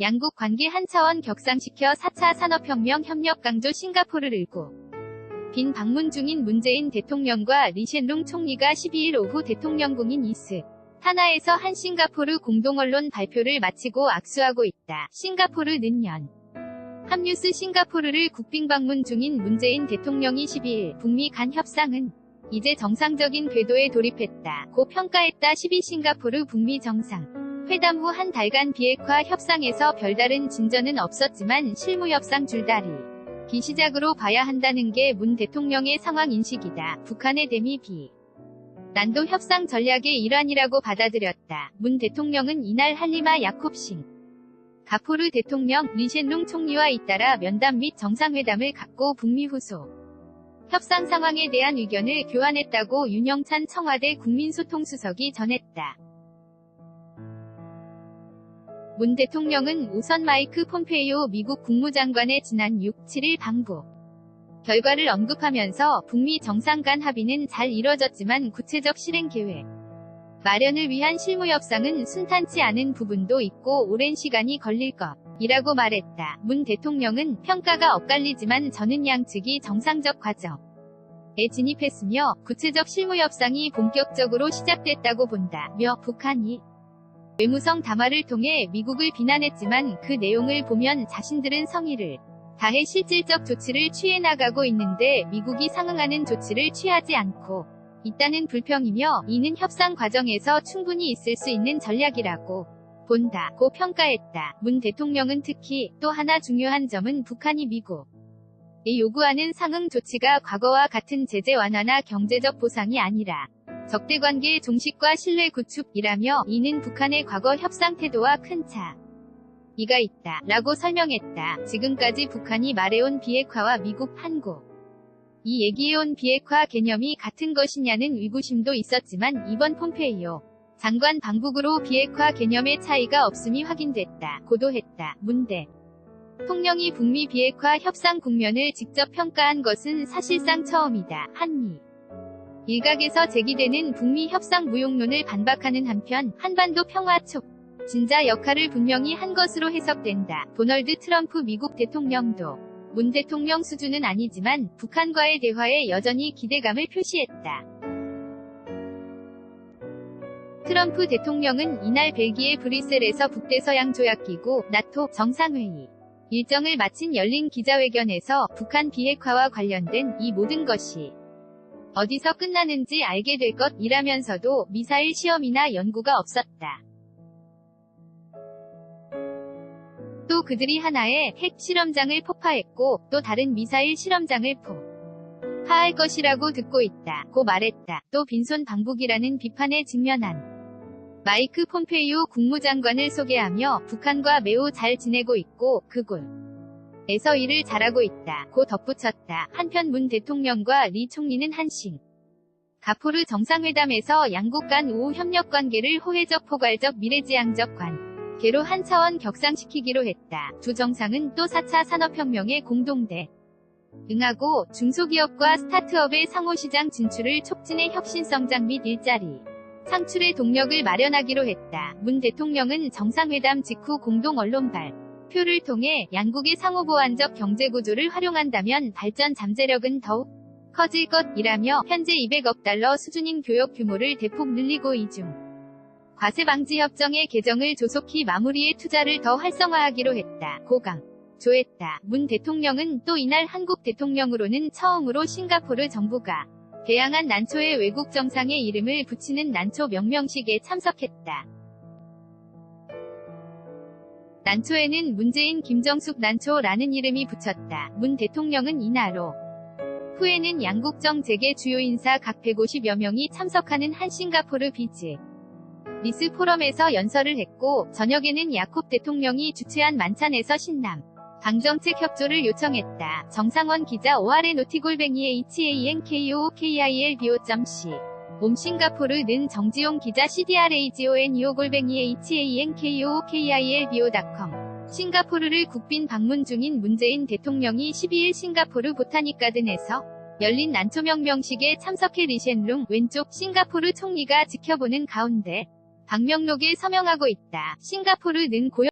양국 관계 한 차원 격상시켜 4차 산업혁명 협력 강조 싱가포르를 일고 빈 방문 중인 문재인 대통령과 리셴룽 총리가 12일 오후 대통령궁인 이스 하나에서 한 싱가포르 공동언론 발표를 마치고 악수하고 있다. 싱가포르 는년 합뉴스 싱가포르를 국빈 방문 중인 문재인 대통령이 12일 북미 간 협상은 이제 정상적인 궤도에 돌입했다. 고 평가했다. 12 싱가포르 북미 정상 회담 후 한 달간 비핵화 협상에서 별다른 진전은 없었지만 실무 협상 줄다리 기 시작으로 봐야 한다는 게 문 대통령의 상황 인식이다. 북한의 대미 비 난도 협상 전략의 일환이라고 받아들였다. 문 대통령은 이날 할리마 야콥싱 가포르 대통령 리셴룽 총리와 잇따라 면담 및 정상회담을 갖고 북미 후소 협상 상황에 대한 의견을 교환했다고 윤영찬 청와대 국민소통수석이 전했다. 문 대통령은 우선 마이크 폼페이오 미국 국무장관의 지난 6, 7일 방북 결과를 언급하면서 북미 정상 간 합의는 잘 이뤄졌지만 구체적 실행 계획 마련을 위한 실무 협상은 순탄치 않은 부분도 있고 오랜 시간이 걸릴 것 이라고 말했다. 문 대통령은 평가가 엇갈리지만 저는 양측이 정상적 과정에 진입했으며 구체적 실무 협상이 본격적으로 시작됐다고 본다 며 북한이 외무성 담화를 통해 미국을 비난했지만 그 내용을 보면 자신들은 성의를 다해 실질적 조치를 취해 나가고 있는데 미국이 상응하는 조치를 취하지 않고 있다는 불평이며 이는 협상 과정에서 충분히 있을 수 있는 전략이라고 본다고 평가했다. 문 대통령은 특히 또 하나 중요한 점은 북한이 미국에 요구하는 상응 조치가 과거와 같은 제재 완화나 경제적 보상이 아니라 적대 관계 종식과 신뢰 구축이라며 이는 북한의 과거 협상 태도와 큰 차. 이가 있다. 라고 설명했다. 지금까지 북한이 말해온 비핵화와 미국, 한국. 이 얘기해온 비핵화 개념이 같은 것이냐는 의구심도 있었지만 이번 폼페이오 장관 방북으로 비핵화 개념의 차이가 없음이 확인됐다. 고도했다. 문대. 통령이 북미 비핵화 협상 국면을 직접 평가한 것은 사실상 처음이다. 한미. 일각에서 제기되는 북미 협상 무용론을 반박하는 한편 한반도 평화 촉 진자 역할을 분명히 한 것으로 해석된다. 도널드 트럼프 미국 대통령도 문 대통령 수준은 아니지만 북한과의 대화에 여전히 기대감을 표시했다. 트럼프 대통령은 이날 벨기에 브뤼셀에서 북대서양 조약기구 나토 정상회의 일정을 마친 열린 기자회견에서 북한 비핵화와 관련된 이 모든 것이 어디서 끝나는지 알게 될 것이라면서도 미사일 시험이나 연구가 없었다. 또 그들이 하나의 핵 실험장을 폭파했고 또 다른 미사일 실험장을 폭 파할 것이라고 듣고 있다. 고 말했다. 또 빈손 방북이라는 비판에 직면한 마이크 폼페이오 국무장관을 소개하며 북한과 매우 잘 지내고 있고 그곳 에서 일을 잘하고 있다. 고 덧붙였다. 한편 문 대통령과 리 총리는 한싱 가포르 정상회담에서 양국 간 우호 협력 관계를 호혜적 포괄적 미래지향적 관계로 한 차원 격상시키기로 했다. 두 정상은 또 4차 산업혁명의 공동대 응하고 중소기업과 스타트업의 상호시장 진출을 촉진해 혁신성장 및 일자리 창출의 동력을 마련하기로 했다. 문 대통령은 정상회담 직후 공동 언론 발 표를 통해 양국의 상호보완적 경제구조를 활용한다면 발전 잠재력은 더욱 커질 것이라며 현재 200억 달러 수준인 교역 규모를 대폭 늘리고 이중 과세 방지 협정의 개정을 조속히 마무리해 투자를 더 활성화하기로 했다. 고강 조했다. 문 대통령은 또 이날 한국 대통령으로는 처음으로 싱가포르 정부가 개항한 난초의 외국 정상의 이름을 붙이는 난초 명명식에 참석했다. 난초에는 문재인 김정숙 난초라는 이름이 붙였다. 문 대통령은 이날로 후에는 양국정 재계 주요 인사 각 150여 명이 참석하는 한 싱가포르 비즈 리스 포럼에서 연설을 했고 저녁에는 야콥 대통령이 주최한 만찬에서 신남 방정책 협조를 요청했다. 정상원 기자 OR의 노티골뱅이의 HANKOOKILBO.C 몸 싱가포르 는 정지용 기자 CDRAGONEO 골뱅이의 HANKOOKILBO.com 싱가포르를 국빈 방문 중인 문재인 대통령이 12일 싱가포르 보타닉 가든에서 열린 난초명명식에 참석해 리셴룽 왼쪽 싱가포르 총리가 지켜보는 가운데 방명록에 서명하고 있다. 싱가포르 는 고용